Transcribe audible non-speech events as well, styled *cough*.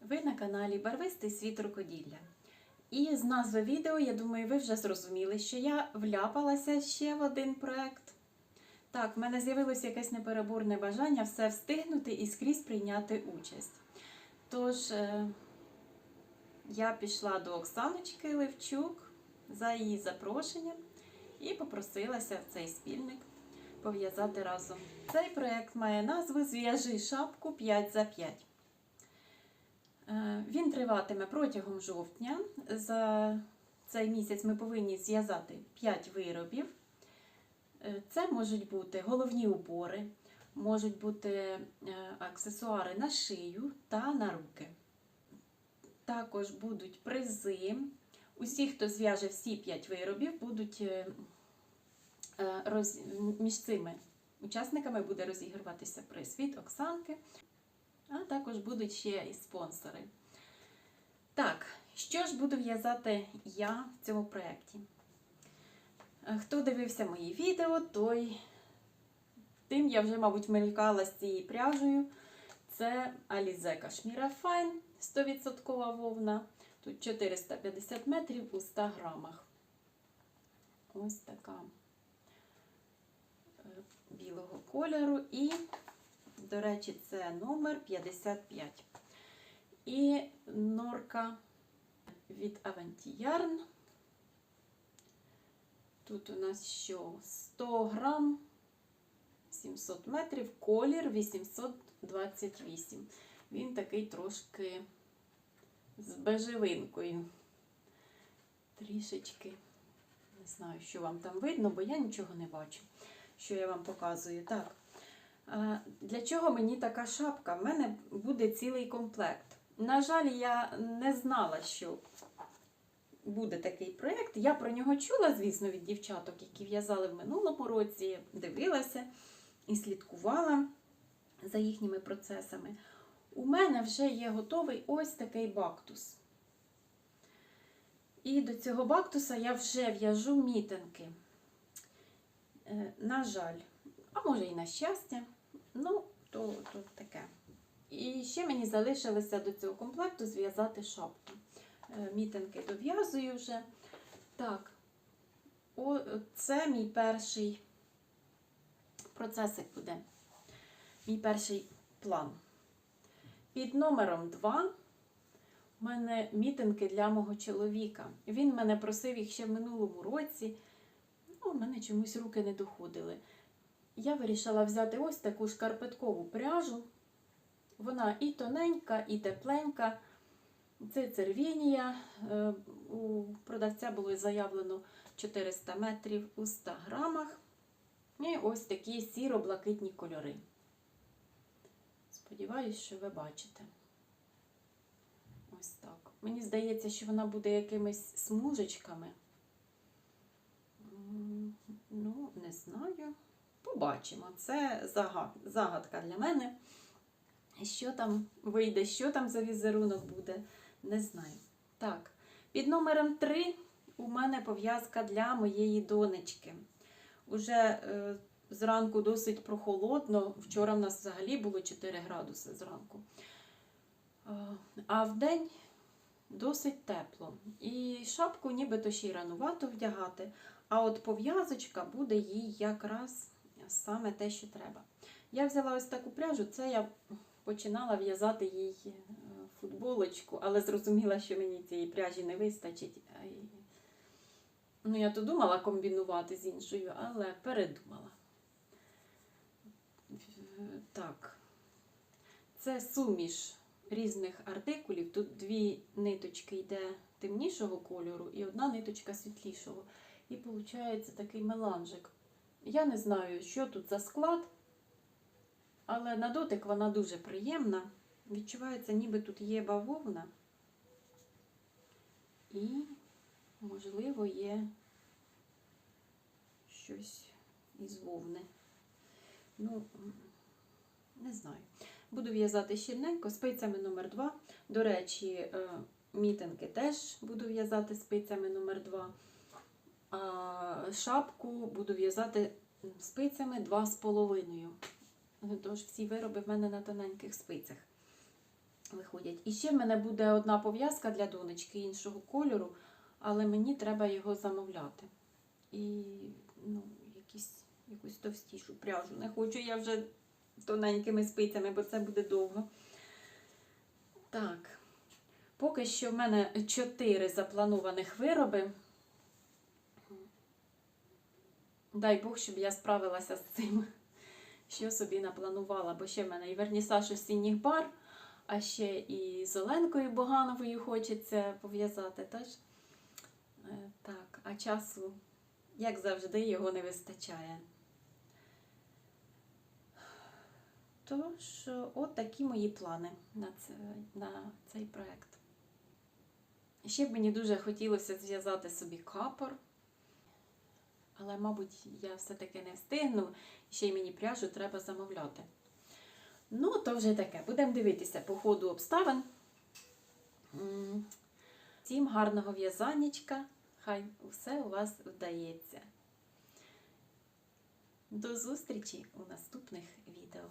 Ви на каналі Барвистий світ рукоділля. І з назви відео, я думаю, ви вже зрозуміли, що я вляпалася ще в один проект. Так, в мене з'явилося якесь непереборне бажання все встигнути і скрізь прийняти участь. Тож, е, я пішла до Оксаночки Левчук за її запрошенням і попросилася в цей спільник пов'язати разом. Цей проект має назву Зв'яжи шапку 5 за 5. Е, Він триватиме протягом жовтня. За цей місяць ми повинні зв'язати 5 виробів. Е, Це можуть бути головні убори, можуть бути е, аксесуари на шию та на руки. Також будуть призи. Усі, хто зв'яже всі 5 виробів, будуть роз... між цими учасниками буде розігруватися приз від Оксанки. А також будуть ще і спонсори. Так, що ж буду в'язати я в цьому проєкті? Е, Хто дивився мої відео, той тим я вже, мабуть, мелькала з цією пряжею. Це Alize Кашміра Fine 100% вовна. Тут 450 метрів у 100 грамах. Ось така е, білого кольору. І до речі, це номер 55. І норка від Yarn. Тут у нас що? 100 грам, 700 метрів, колір 828. Він такий трошки з бежевинкою. Трішечки. Не знаю, що вам там видно, бо я нічого не бачу, що я вам показую. Так. Для чого мені така шапка? В мене буде цілий комплект. На жаль, я не знала, що буде такий проєкт. Я про нього чула, звісно, від дівчаток, які в'язали в минулому році, дивилася і слідкувала за їхніми процесами. У мене вже є готовий ось такий бактус. І до цього бактуса я вже в'яжу мітинки. Е, На жаль, а може і на щастя. Ну, то, то таке. І ще мені залишилося до цього комплекту зв'язати шапку. Е, Мітинки дов'язую вже. Так, о, це мій перший процесик буде. Мій перший план. Під номером 2 у мене мітинки для мого чоловіка. Він мене просив їх ще в минулому році. У мене чомусь руки не доходили. Я вирішила взяти ось таку шкарпеткову пряжу. Вона і тоненька, і тепленька. Це цервінія. Е, У продавця було заявлено 400 метрів у 100 грамах. І ось такі сіро-блакитні кольори. Сподіваюсь, що ви бачите. Ось так. Мені здається, що вона буде якимись смужечками. М, Ну, не знаю. Побачимо. Це загадка для мене. Що там вийде, що там за візерунок буде, не знаю. Так, під номером 3 у мене пов'язка для моєї донечки. Уже е, зранку досить прохолодно. Вчора в нас взагалі було 4 градуси зранку. Е, А в день досить тепло. І шапку нібито ще й ранувато вдягати, а от пов'язочка буде їй якраз саме те, що треба. Я взяла ось таку пряжу, це я починала в'язати їй е, футболочку, але зрозуміла, що мені цієї пряжі не вистачить. Ну, я то думала комбінувати з іншою, але передумала. Так. Це суміш різних артикулів. Тут дві ниточки йде темнішого кольору і одна ниточка світлішого. І виходить такий меланжик. Я не знаю, що тут за склад, але на дотик вона дуже приємна. Відчувається, ніби тут є бавовна. І, можливо, є щось із вовни. Ну, не знаю. Буду в'язати щільненько спицями номер 2. До речі, е, мітинки теж буду в'язати спицями номер 2. Шапку буду в'язати спицями 2,5. Тож всі вироби в мене на тоненьких спицях. виходять. І ще в мене буде одна пов'язка для донечки іншого кольору, але мені треба його замовляти. І ну, якісь, якусь товстішу пряжу. Не хочу я вже тоненькими спицями, бо це буде довго. Так. Поки що в мене чотири запланованих вироби. Дай Бог, щоб я справилася з цим, *laughs* що собі напланувала. Бо ще в мене і вернісаж осінніх бар, а ще і з Оленкою Богановою хочеться пов'язати. Тож, е, так, а часу, як завжди, його не вистачає. Тож, от такі мої плани на, це, на цей проєкт. Ще б мені дуже хотілося зв'язати собі капор. Але, мабуть, я все-таки не встигну. Ще й мені пряжу треба замовляти. Ну, то вже таке. Будемо дивитися по ходу обставин. Всім гарного в'язаннячка. Хай все у вас вдається. До зустрічі у наступних відео.